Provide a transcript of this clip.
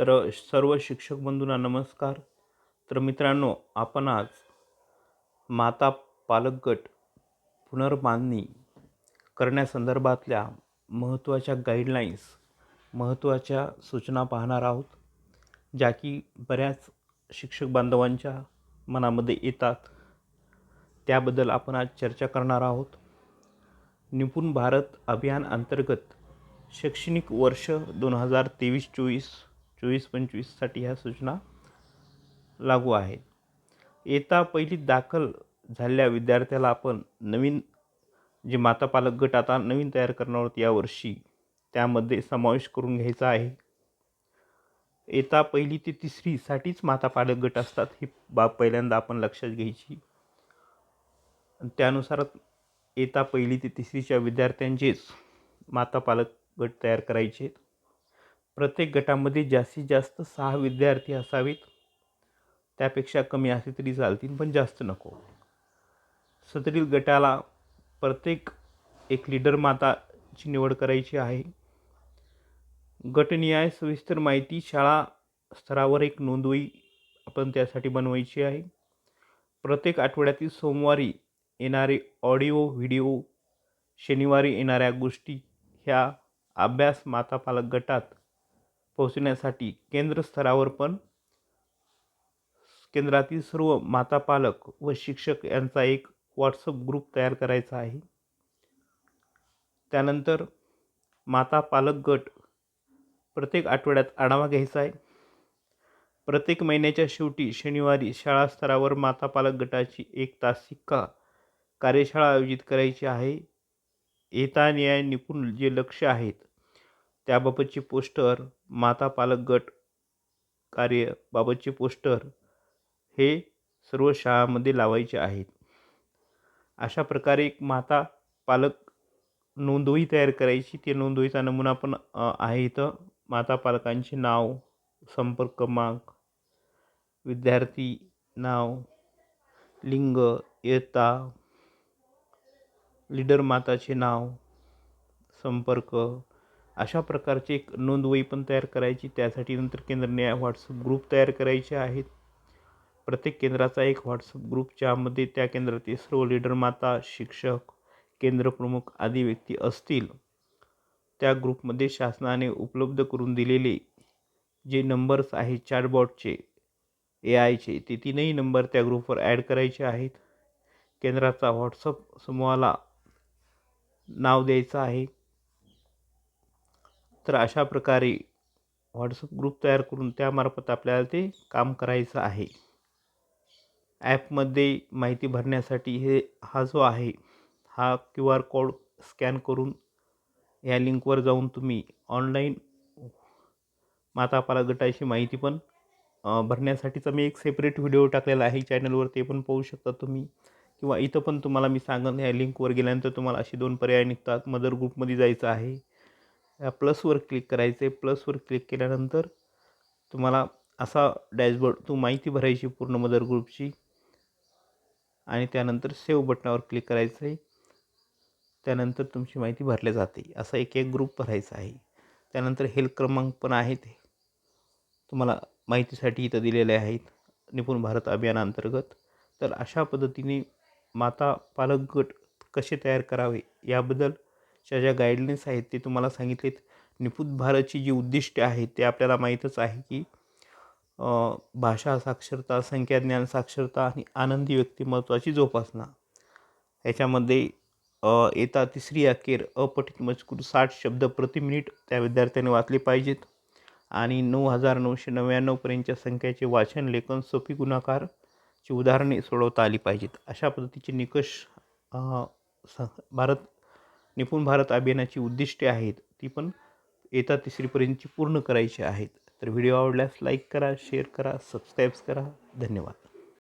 तर सर्व शिक्षक बंधूंना नमस्कार. तर मित्रांनो आपण आज माता पालक गट पुनर्बांधणी करण्यासंदर्भातल्या महत्त्वाच्या गाईडलाईन्स महत्त्वाच्या सूचना पाहणार आहोत ज्या की बऱ्याच शिक्षक बांधवांच्या मनामध्ये येतात. त्याबद्दल आपण आज चर्चा करणार आहोत. निपुण भारत अभियान अंतर्गत शैक्षणिक वर्ष दोन हजार तेवीस चोवीस चोवीस पंचवीससाठी ह्या सूचना लागू आहेत. येता पहिली दाखल झालेल्या विद्यार्थ्याला आपण नवीन जे माता पालक गट आता नवीन तयार करणार आहोत यावर्षी त्यामध्ये समावेश करून घ्यायचा आहे. येता पहिली ते तिसरीसाठीच माता पालक गट असतात ही बाब पहिल्यांदा आपण लक्षात घ्यायची. आणि त्यानुसार येता पहिली ते तिसरीच्या विद्यार्थ्यांचेच माता पालक गट तयार करायचे आहेत. प्रत्येक गटामध्ये जास्तीत जास्त सहा विद्यार्थी असावेत. त्यापेक्षा कमी असले तरी चालतील पण जास्त नको. सदरील गटाला प्रत्येक एक लीडर माताची निवड करायची आहे. गटनिहाय सविस्तर माहिती शाळा स्तरावर एक नोंदवही आपण त्यासाठी बनवायची आहे. प्रत्येक आठवड्यातील सोमवारी येणारे ऑडिओ व्हिडिओ शनिवारी येणाऱ्या गोष्टी ह्या अभ्यास माता पालक गटात पोहोचण्यासाठी केंद्र स्तरावर पण केंद्रातील सर्व माता पालक व शिक्षक यांचा एक व्हॉट्सअप ग्रुप तयार करायचा आहे. त्यानंतर माता पालक गट प्रत्येक आठवड्यात आढावा घ्यायचा आहे. प्रत्येक महिन्याच्या शेवटी शनिवारी शाळा स्तरावर माता पालक गटाची एक तासिक कार्यशाळा आयोजित करायची आहे. येता न्याय निपुण जे लक्ष आहेत त्याबाबतचे पोस्टर माता पालक गट कार्यबाबतचे पोस्टर हे सर्व शाळांमध्ये लावायचे आहेत. अशा प्रकारे एक माता पालक नोंदवही तयार करायची. ते नोंदवहीचा नमुना पण आहे इथं. माता पालकांचे नाव संपर्क क्रमांक विद्यार्थी नाव लिंग इयत्ता लीडर माताचे नाव संपर्क अशा प्रकारचे एक नोंदवही पण तयार करायची. त्यासाठी नंतर केंद्राने व्हॉट्सअप ग्रुप तयार करायचे आहेत. प्रत्येक केंद्राचा एक व्हॉट्सअप ग्रुप ज्यामध्ये त्या केंद्रातील सर्व लीडर माता शिक्षक केंद्रप्रमुख आदी व्यक्ती असतील. त्या ग्रुपमध्ये शासनाने उपलब्ध करून दिलेले जे नंबर्स आहेत चॅटबॉटचे ए आयचे ते तीनही नंबर त्या ग्रुपवर ॲड करायचे आहेत. केंद्राचा व्हॉट्सअप समूहाला नाव द्यायचं आहे. तर अशा प्रकारे व्हॉट्सअप ग्रुप तयार करून त्यामार्फत आपल्याला ते काम करायचं आहे. ॲपमध्ये माहिती भरण्यासाठी हे हा जो आहे हा क्यू आर कोड स्कॅन करून या लिंकवर जाऊन तुम्ही ऑनलाईन मातापाला गटाची माहिती पण भरण्यासाठीचा मी एक सेपरेट व्हिडिओ टाकलेला आहे. चॅनलवर ते पण पाहू शकता तुम्ही. किंवा इथं पण तुम्हाला मी सांगन ह्या लिंकवर गेल्यानंतर तुम्हाला असे दोन पर्याय निघतात. मदर ग्रुपमध्ये जायचं आहे. प्लसवर क्लिक करायचं. आहे प्लसवर क्लिक केल्यानंतर तुम्हाला असा डॅशबोर्ड तू माहिती भरायची पूर्ण मदर ग्रुपची आणि त्यानंतर सेव्ह बटनावर क्लिक करायचं आहे. त्यानंतर तुमची माहिती भरल्या जाते. असा एक एक ग्रुप भरायचा आहे. त्यानंतर हेल्प क्रमांक पण आहेत तुम्हाला माहितीसाठी इथं दिलेले आहेत. निपुण भारत अभियानाअंतर्गत तर अशा पद्धतीने माता पालक गट कसे तयार करावे याबद्दल च्या ज्या गाईडलाईन्स आहेत ते तुम्हाला सांगितलेत. निपुत भारतची जी उद्दिष्टे आहेत ते आपल्याला माहीतच आहे की भाषा साक्षरता संख्याज्ञान साक्षरता आणि आनंदी व्यक्तिमत्वाची जोपासना. याच्यामध्ये येता तिसरी अखेर अपठित मजकूर साठ शब्द प्रति मिनिट त्या विद्यार्थ्याने वाचले पाहिजेत. आणि नऊ हजार नऊशे नव्याण्णवपर्यंतच्या संख्येचे वाचन लेखन सोपी गुणाकारची उदाहरणे सोडवता आली पाहिजेत. अशा पद्धतीचे निकष स भारत निपुण भारत अभियानाची उद्दिष्टे आहेत ती पण येता तिसरीपर्यंतची पूर्ण करायची आहेत. तर व्हिडिओ आवडल्यास लाईक करा शेअर करा सबस्क्राईब्स करा. धन्यवाद.